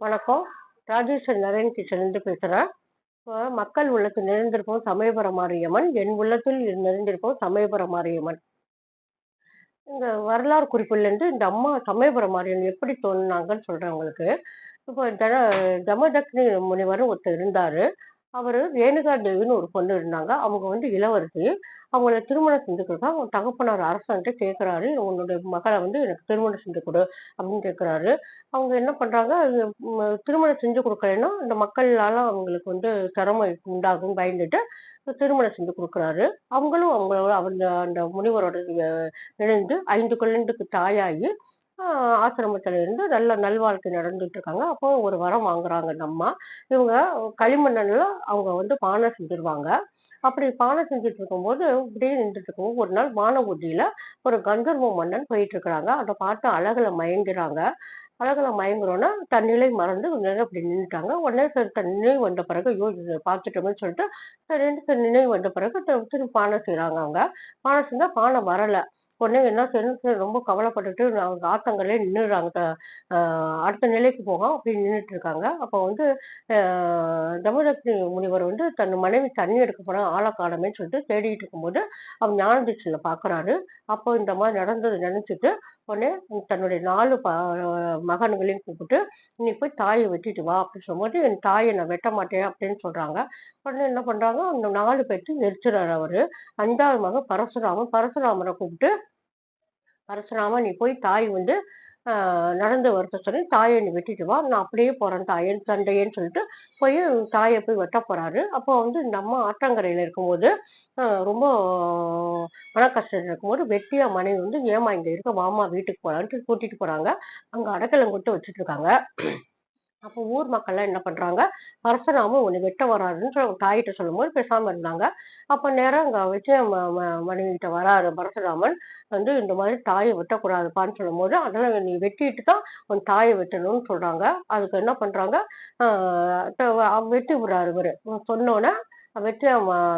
வணக்கம். ராஜேஸ்வரி நரேன் கிச்சன்லேருந்து பேசுகிறேன் இப்போ மக்கள் உள்ளத்தில் நிறைந்திருப்போம் சமயபுர மாரியம்மன் என் உள்ளத்தில் நிறைந்திருப்போம் சமயபுர மாரியம்மன் இந்த வரலாறு குறிப்பிலேருந்து இந்த அம்மா சமயபுர மாரியம்மன் எப்படி தோணுனாங்கன்னு சொல்கிறேன் உங்களுக்கு. இப்போ தன தமதக்னி முனிவர் ஒருத்தர் இருந்தார். அவர் ரேணுகா தேவின்னு ஒரு பொண்ணு இருந்தாங்க. அவங்க வந்து இளவரசி. அவங்கள திருமணம் செஞ்சு கொடுத்தா அவங்க தகப்பனார் அரசன்ட்டு கேட்குறாரு உன்னுடைய மகளை வந்து எனக்கு திருமணம் செஞ்சு கொடு அப்படின்னு கேட்குறாரு அவங்க என்ன பண்ணுறாங்க திருமணம் செஞ்சு கொடுக்கலன்னா இந்த மக்களால் அவங்களுக்கு வந்து சிரமம் உண்டாகும் பயந்துட்டு திருமணம் செஞ்சு கொடுக்குறாரு. அவங்களும் அவங்களோட அந்த அந்த முனிவரோட இணைந்து ஐந்து குழந்தைக்கு தாயாகி ஆசிரமத்தில் இருந்து நல்ல நல்வாழ்க்கை நடந்துட்டு இருக்காங்க அப்போ ஒரு வரம் வாங்குறாங்க நம்ம. அம்மா இவங்க களிமண்ணில் அவங்க வந்து பானை செஞ்சிருவாங்க. அப்படி பானை செஞ்சுட்டு இருக்கும்போது இப்படியே நின்றுட்டு இருக்கும்போது ஒரு நாள் வானபூதியில ஒரு கந்தர்வ மன்னன் போயிட்டு இருக்கிறாங்க அதை பார்த்து அழகுல மயங்குறாங்க. அழகுல மயங்குறோன்னா தண்ணிலே மறந்து நேரம் அப்படி நின்றுட்டாங்க. உடனே சரி தன் நினைவு வந்த பிறகு யோ பார்த்துட்டோம்னு சொல்லிட்டு சரின்னு சரி நினைவு வந்த பிறகு தி- திரும்பி பானை செய்யறாங்க அவங்க. பானை செஞ்சா பானை வரலை. உடனே என்ன செய்யணும் ரொம்ப கவலைப்பட்டுட்டு அவங்க ஆத்தங்களே நின்றுறாங்க அடுத்த நிலைக்கு போக அப்படி நின்றுட்டு இருக்காங்க. அப்போ வந்து ஆஹ் தமதக்னி முனிவர் வந்து தன் மனைவி தண்ணி எடுக்க போனா ஆளை சொல்லிட்டு தேடிட்டு இருக்கும்போது அவர் ஞானதீட்சில பாக்குறாரு. அப்போ இந்த மாதிரி நடந்தது நினைச்சிட்டு உடனே தன்னுடைய நாலு ப மகன்களையும் கூப்பிட்டு நீ போய் தாயை வெட்டிட்டு வா அப்படின்னு சொல்லும்போது என் தாயை நான் வெட்ட மாட்டேன் அப்படின்னு சொல்றாங்க. உடனே என்ன பண்றாங்க அந்த நாலு பேர்த்து எரிச்சுறாரு அவரு. அஞ்சாவது மகன் பரசுராமன். பரசுராமனை கூப்பிட்டு பரசுராமன் நீ போய் தாய் வந்து நடந்து வரத சொல்லி தாயை நீ வெட்டிட்டு வா. நான் அப்படியே போறேன் தாயன் தந்தையன்னு சொல்லிட்டு போய் தாயை போய் வெட்ட போறாரு. அப்போ வந்து இந்த அம்மா ஆற்றங்கரையில இருக்கும்போது ரொம்ப மன கஷ்டத்தில் இருக்கும்போது வெட்டியா மனைவி வந்து ஏமா இங்க இருக்க மாமா வீட்டுக்கு போலான்ட்டு கூட்டிட்டு போறாங்க. அங்க அடக்கலங்கொட்டு வச்சுட்டு இருக்காங்க. அப்போ ஊர் மக்கள்லாம் என்ன பண்றாங்க பரசுராமம் உன்னை வெட்ட வராருன்னு சொல்லி சொல்லும் போது சொல்லும்போது பேசாம இருந்தாங்க. அப்ப நேரம் அங்க வச்சு மனைவிட்ட வராரு பரசுராமன் வந்து இந்த மாதிரி தாயை வெட்டக்கூடாதுப்பான்னு சொல்லும்போது அதெல்லாம் நீ வெட்டிட்டு தான் உன் தாயை வெட்டணும்னு சொல்றாங்க. அதுக்கு என்ன பண்றாங்க ஆஹ் அவ- வெட்டி விடுறாரு இவரு. சொன்னோன்னே வெட்டியா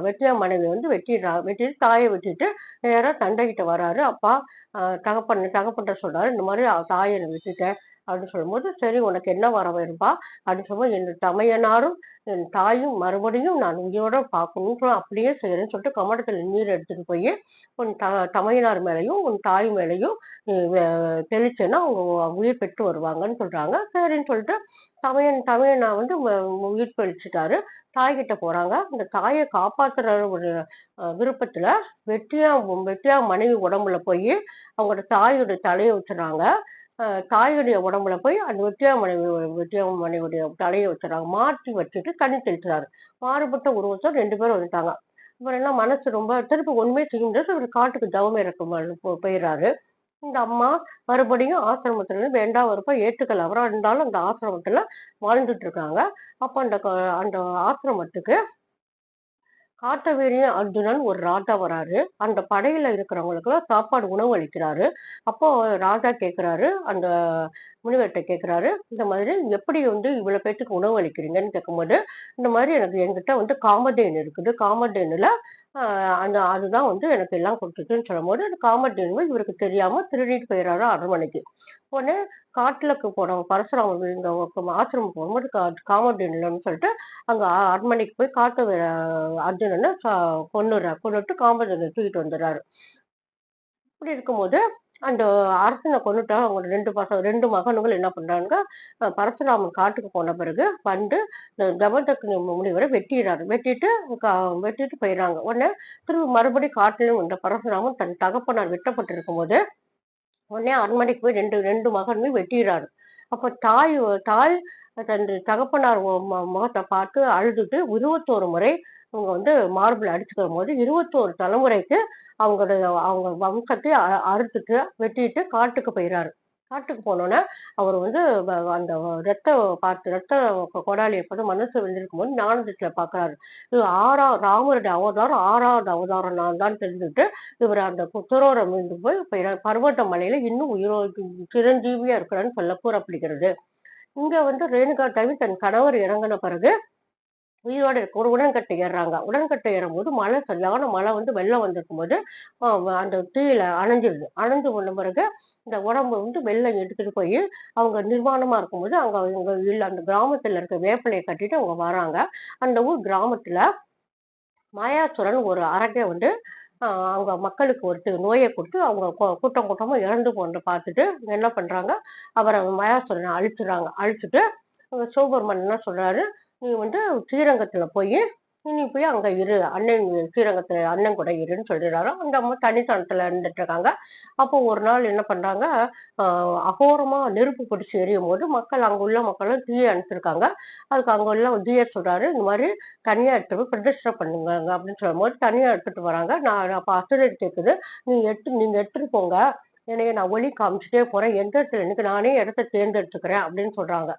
வெற்றியா மனைவி வந்து வெட்டிடுறா வெட்டிட்டு தாயை வெட்டிட்டு நேரம் தண்டைகிட்ட வராரு. அப்பா ஆஹ் தகப்பன் தகப்பன்ட்ட சொல்றாரு இந்த மாதிரி தாயை வெட்டிட்டேன். அப்படின்னு சொல்லும்போது சரி உனக்கு என்ன வர வரும்பா அப்படின்னு சொல்லும்போது என் தமையனாரும் என் தாயும் மறுபடியும் நான் உயிரோட பார்க்கணும்னு சொல்லி அப்படியே செய்யறேன்னு சொல்லிட்டு கமடத்துல நீர் எடுத்துட்டு போய் உன் த தமையனார் மேலையும் உன் தாய் மேலையும் தெளிச்சேன்னா அவங்க உயிர் பெற்று வருவாங்கன்னு சொல்றாங்க. சரின்னு சொல்லிட்டு தமையன் தமையனா வந்து உயிர் பெழிச்சிட்டாரு தாய்கிட்ட போறாங்க. அந்த தாயை காப்பாத்துற ஒரு விருப்பத்துல வெட்டியா வெட்டியா மனைவி உடம்புல போய் அவங்களோட தாயோட தலையை வச்சுறாங்க தாயுடைய உடம்புல போய் அந்த வெற்றியா மனைவி வெற்றியா மனைவியுடைய தலையை வச்சுறாங்க மாற்றி வச்சுட்டு தண்ணி தெளிச்சுறாரு. மாறுபட்ட உருவத்தை ரெண்டு பேரும் வந்துட்டாங்க. இவர் என்ன மனசு ரொம்ப திருப்பி ஒண்ணுமே செய்ய முடியாது. இவர் காட்டுக்கு தவம் இறக்க போயிடுறாரு. இந்த அம்மா மறுபடியும் ஆசிரமத்துல இருந்து வேண்டாம் வரப்ப ஏற்றுக்கல அவரா இருந்தாலும் அந்த ஆசிரமத்துல வாழ்ந்துட்டு இருக்காங்க. அப்ப அந்த க- அந்த ஆசிரமத்துக்கு காட்டவேரியும் அர்ஜுனன் ஒரு ராஜா வராரு. அந்த படையில இருக்கிறவங்களுக்கு சாப்பாடு உணவு அளிக்கிறாரு. அப்போ ராஜா கேக்குறாரு அந்த முனிவர்கிட்ட கேட்குறாரு இந்த மாதிரி எப்படி வந்து இவ்வளோ பேர்த்துக்கு உணவு அளிக்கிறீங்கன்னு கேட்கும்போது இந்த மாதிரி எனக்கு என்கிட்ட வந்து காமடேன் இருக்குது. காமடேனில் அந்த அதுதான் வந்து எனக்கு எல்லாம் கொடுத்துச்சுன்னு சொல்லும்போது அந்த காமதேனுவை இவருக்கு தெரியாமல் திருடிட்டு போயிடறாரு அரண்மனைக்கு. உடனே காட்டிலக்கு போனவங்க பரசுராமங்க ஆசிரமம் போகும்போது கா- காமதேனு சொல்லிட்டு அங்கே அரண்மனைக்கு போய் காட்டு அர்ஜுனனை ச- கொண்டுட்டு காமடேனை தூக்கிட்டு வந்துடுறாரு. இப்படி இருக்கும்போது அந்த uh, அரசனை கொண்டுட்டா அவங்க ரெண்டு பசங்க ரெண்டு மகன்கள் என்ன பண்றாங்க பரசுராமன் காட்டுக்கு போன பிறகு வந்து இந்த முனிவரை வெட்டிடுறாரு வெட்டிட்டு கா- வெட்டிட்டு போயிடுறாங்க உடனே திரும்ப மறுபடியும் காட்டிலும் வந்த பரசுராமன் தன் தகப்பனார் வெட்டப்பட்டிருக்கும் போது உடனே அரண்மனைக்கு போய் ரெண்டு ரெண்டு மகனுமே வெட்டிடுறாரு அப்ப தாய் தாய் தன் தகப்பனார் முகத்தை பார்த்து அழுதுட்டு இருபத்தோரு முறை அவங்க வந்து மார்பிள் அடிச்சுக்கிற போது இருபத்தோரு தலைமுறைக்கு அவங்களுடைய அவங்க வம்சத்தை அ- அறுத்துட்டு வெட்டிட்டு காட்டுக்கு போயிடுறாரு காட்டுக்கு போனோன்னே அவர் வந்து அந்த ரத்த பார்த்து ரத்த கொடாலியை பார்த்து மனசு விழுந்திருக்கும் போது ஞானத்தில் பார்க்குறாரு இது ஆறா ராமருடைய அவதாரம் ஆறாவது அவதாரம் நான் தான் தெரிஞ்சுட்டு இவர் அந்த புத்தரோரை மீண்டு போய் போயிறாரு. பர்வத மலையில இன்னும் உயிரோ சிரஞ்சீவியா இருக்கிறான்னு சொல்ல கூறப்படுகிறது இங்க வந்து ரேணுகா தேவி தன் கணவர் இறங்கின பிறகு உயிரோட இருக்க ஒரு உடன்கட்டை ஏறுறாங்க. உடன்கட்டை ஏறும்போது மழை சரியான மழை வந்து வெள்ளம் வந்திருக்கும் போது அந்த தீயில அணைஞ்சிருது. அணைஞ்சு கொண்ட பிறகு இந்த உடம்பு வந்து வெள்ளம் எடுத்துட்டு போய் அவங்க நிர்வாணமா இருக்கும்போது அங்க அவங்க இல்லை அந்த கிராமத்துல இருக்க வேப்பிலையை கட்டிட்டு அவங்க வராங்க. அந்த ஊர் கிராமத்துல மாயாசுரன் ஒரு அரக்கை வந்து அவங்க மக்களுக்கு ஒரு நோயை கொடுத்து அவங்க கூட்டம் கூட்டமா இறந்து போன பார்த்துட்டு என்ன பண்றாங்க அவரை மாயாசுரனை அழிச்சிடுறாங்க. அழிச்சுட்டு சோபர்மன் என்ன சொல்றாரு நீ வந்து ஸ்ரீரங்கத்துல போய் நீ போய் அங்க இரு. அண்ணன் ஸ்ரீரங்கத்துல அண்ணன் கூட இருன்னு சொல்லிடுறாரு. அந்த அம்மா தனித்தனத்துல இருந்துட்டு இருக்காங்க அப்போ ஒரு நாள் என்ன பண்றாங்க அகோரமா நெருப்பு பிடிச்சி எரியும் போது மக்கள் அங்க உள்ள மக்களும் தீயை அனுப்பிச்சிருக்காங்க. அதுக்கு அங்க உள்ள தீயர் சொல்றாரு இந்த மாதிரி தனியா எடுத்து போய் பிரதிஷ்டை பண்ணுங்க அப்படின்னு சொல்லும் போது தனியா எடுத்துட்டு வராங்க. நான் அப்ப அசுரர் கேக்குது நீங்க எடுத்து நீங்க எடுத்துட்டு போங்க. என்னைய நான் ஒளி காமிச்சிட்டே போறேன். எந்த இடத்துல எனக்கு நானே இடத்த தேர்ந்தெடுத்துக்கிறேன் அப்படின்னு சொல்றாங்க.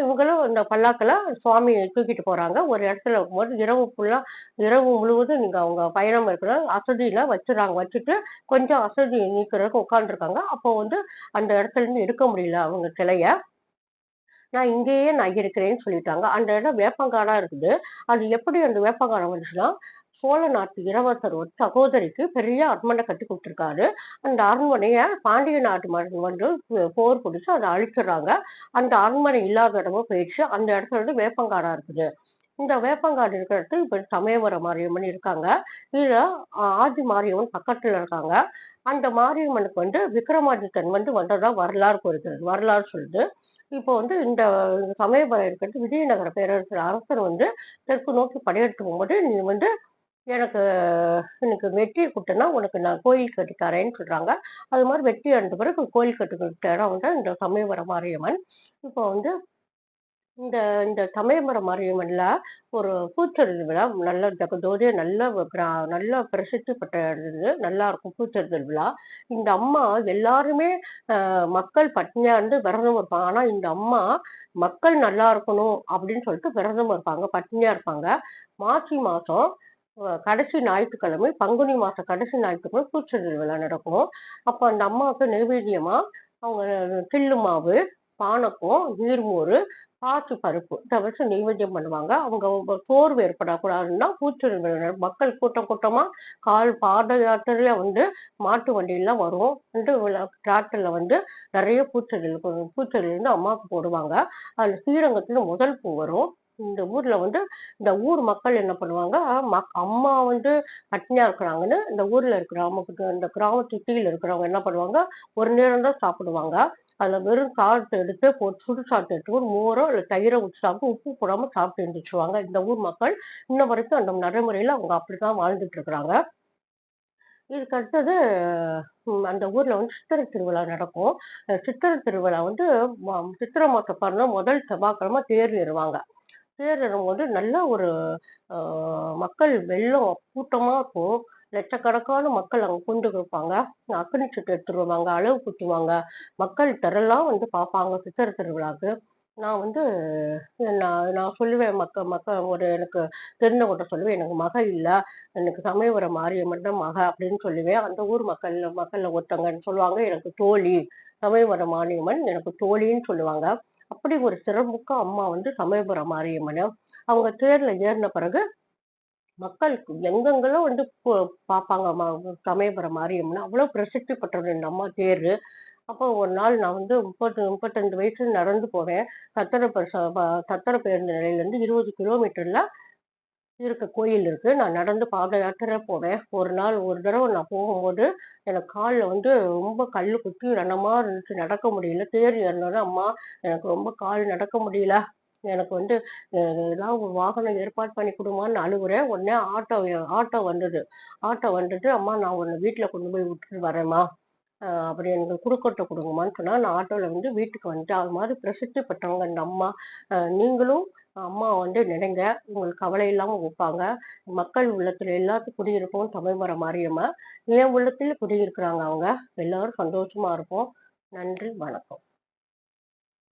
இவங்களும் இந்த பல்லாக்கில் சுவாமி தூக்கிட்டு போறாங்க. ஒரு இடத்துல இருக்கும்போது இரவு ஃபுல்லா இரவு முழுவதும் நீங்க அவங்க பயணம் இருக்கிற அசதியில வச்சுறாங்க. வச்சுட்டு கொஞ்சம் அசதி நீக்கிறதுக்கு உட்காந்துருக்காங்க அப்போ வந்து அந்த இடத்துல இருந்து எடுக்க முடியல அவங்க சிலைய. நான் இங்கேயே நான் இருக்கிறேன்னு சொல்லிட்டாங்க. அந்த இடம் வேப்பங்காடா இருக்குது. அது எப்படி அந்த வேப்பங்காடம் வந்துச்சுன்னா சோழ நாட்டு இளவரசர் ஒரு சகோதரிக்கு பெரிய அரண்மனை கட்டி கொடுத்துருக்காரு. அந்த அரண்மனைய பாண்டிய நாட்டு மன்னன் வந்து போ- போர் பிடிச்சு அதை அழிச்சிடுறாங்க. அந்த அரண்மனை இல்லாத இடமும் போயிடுச்சு. அந்த இடத்துல வந்து வேப்பங்காடா இருக்குது. இந்த வேப்பங்காடு இருக்கிற இடத்துல இப்ப சமயவர மாரியம்மன் இருக்காங்க. இதுல ஆதி மாரியம்மன் பக்கத்துல இருக்காங்க. அந்த மாரியம்மனுக்கு வந்து விக்ரமாதித்தன் வந்து வந்ததா வரலாறு குறிக்கிறது வரலாறு சொல்லுது. இப்போ வந்து இந்த சமயபுரம் இருக்கிறது விஜயநகர பேரரசர் அரசர் வந்து தெற்கு நோக்கி படையெடுத்து போகும்போது நீ வந்து எனக்கு எனக்கு வெற்றி கொடுத்தனா உனக்கு நான் கோயில் கட்டி தரேன்னு சொல்கிறாங்க அது மாதிரி வெற்றி அடைந்த பிறகு கோயில் கட்டி கொடுத்த இடம் வந்து இந்த சமயபுரம் மாரியம்மன். இப்போ வந்து இந்த இந்த சமயபுரம் மாரியம்மன்ல ஒரு பூச்சொரிதல் விழா நல்ல ஜகதோதே நல்ல நல்ல பிரசித்தி பெற்ற இது நல்லா இருக்கும் பூச்சொரிதல் விழா. இந்த அம்மா எல்லாருமே மக்கள் பட்னியா இருந்து விரதம் இருப்பாங்க. ஆனா இந்த அம்மா மக்கள் நல்லா இருக்கணும் அப்படின்னு சொல்லிட்டு விரதம் இருப்பாங்க பட்னியா இருப்பாங்க. மாசி மாசம் கடைசி ஞாயிற்றுக்கிழமை பங்குனி மாத கடைசி ஞாயிற்றுக்கிழமை பூச்சொரிதல் விழா நடக்கும். அப்போ அந்த அம்மாவுக்கு நைவேத்தியமா அவங்க தில்லு மாவு பானக்கம் நீர்மோறு பாசி பருப்பு இதை வச்சு நைவேத்தியம் பண்ணுவாங்க. அவங்க சோர்வு ஏற்படக்கூடாதுன்னா பூச்சொரிதல் விழா மக்கள் கூட்டம் கூட்டமாக கால் பாத யாத்திரையா வந்து மாட்டு வண்டியெல்லாம் வரும் வந்து டிராக்டரில் வந்து நிறைய பூச்செடிகள் பூச்செடியிலேருந்து வந்து அம்மாவுக்கு போடுவாங்க. அதில் ஸ்ரீரங்கத்தில் முதல் பூ வரும். இந்த ஊர்ல வந்து இந்த ஊர் மக்கள் என்ன பண்ணுவாங்க மக்- அம்மா வந்து பட்னியா இருக்கிறாங்கன்னு இந்த ஊர்ல இருக்கிற நமக்கு இந்த கிராம சுத்தியில இருக்கிறவங்க என்ன பண்ணுவாங்க ஒரு நேரம் தான் சாப்பிடுவாங்க. அதுல வெறும் சாதத்தை எடுத்து போட்டு சுடு சாதத்தை எடுத்து ஒரு மோரோ இல்ல தயிரை ஊற்றி சாப்பிட்டு உப்பு போடாம சாப்பிட்டு எழுந்திரிச்சுவாங்க இந்த ஊர் மக்கள் இன்ன வரைக்கும் அந்த நடைமுறையில அவங்க அப்படிதான் வாழ்ந்துட்டு இருக்கிறாங்க. இதுக்கு அடுத்தது அந்த ஊர்ல வந்து சித்திரை திருவிழா நடக்கும். சித்திரை திருவிழா வந்து சித்திரை மாசம் பாருங்க முதல் செவ்வாய்க்கிழமை தேர் ஏறுவாங்க. தேர் போது நல்ல ஒரு மக்கள் வெள்ளம் கூட்டமாக இருக்கும் லட்சக்கணக்கான மக்கள் அங்கே கொண்டு இருப்பாங்க அக்கனி சுட்டு எடுத்துட்டு வருவாங்க அளவு குத்துவாங்க. மக்கள் திரளாம் வந்து பார்ப்பாங்க சித்திரை திருவிழாக்கு. நான் வந்து நான் நான் சொல்லுவேன் மக்க மக்க ஒரு எனக்கு தெரிஞ்சவங்கிட்ட சொல்லுவேன் எனக்கு மக இல்லை. எனக்கு சமயபுரம் மாரியம்மன் தான் மக அப்படின்னு சொல்லுவேன். அந்த ஊர் மக்கள் மக்களில் ஒருத்தங்கன்னு சொல்லுவாங்க எனக்கு தோழி. சமயபுரம் மாரியம்மன் எனக்கு தோழின்னு சொல்லுவாங்க. அப்படி ஒரு சிறப்புக்க அம்மா வந்து சமயபுரம் மாரியம்மன் அவங்க தேர்ல ஏறின பிறகு மக்கள் எங்கெங்கெல்லாம் வந்து பார்ப்பாங்க சமயபுரம் மாரியம்மன் அவ்வளவு பிரசித்தி பெற்றது இந்த அம்மா தேர் அப்போ ஒரு நாள் நான் வந்து முப்பத்து முப்பத்தஞ்சு வயசுல நடந்து போவேன். சத்திர சத்திர பேருந்து நிலையில இருந்து இருபது கிலோமீட்டர்ல இருக்க கோயில் இருக்கு. நான் நடந்து பாத யாத்திரை போவேன். ஒரு நாள் ஒரு தடவை நான் போகும்போது எனக்கு காலில் வந்து ரொம்ப கல் குத்தி ரணமா இருந்துச்சு. நடக்க முடியல. தேர் ஏறினோட அம்மா எனக்கு ரொம்ப கால் நடக்க முடியல. எனக்கு வந்து ஏதாவது ஒரு வாகனம் ஏற்பாடு பண்ணி கொடுமான்னு அழுகுறேன் உடனே ஆட்டோ ஆட்டோ வந்தது. ஆட்டோ வந்துட்டு அம்மா நான் உன்னை வீட்டில் கொண்டு போய் விட்டுட்டு வரேம்மா. அப்படி எனக்கு கொடுக்கட்ட கொடுங்கம்மான்னு சொன்னால் நான் ஆட்டோவில் வந்து வீட்டுக்கு வந்துட்டு அது மாதிரி பிரசித்தி பெற்றவங்க இந்த அம்மா. நீங்களும் அம்மா வந்து நினைங்க. உங்களுக்கு கவலை இல்லாம வைப்பாங்க மக்கள் உள்ளத்துல எல்லாத்துக்கும் குடியிருப்போம் தமிழ்மர மாரியம்மா. என் உள்ளத்துல குடியிருக்கிறாங்க அவங்க. எல்லாரும் சந்தோஷமா இருப்போம். நன்றி வணக்கம்.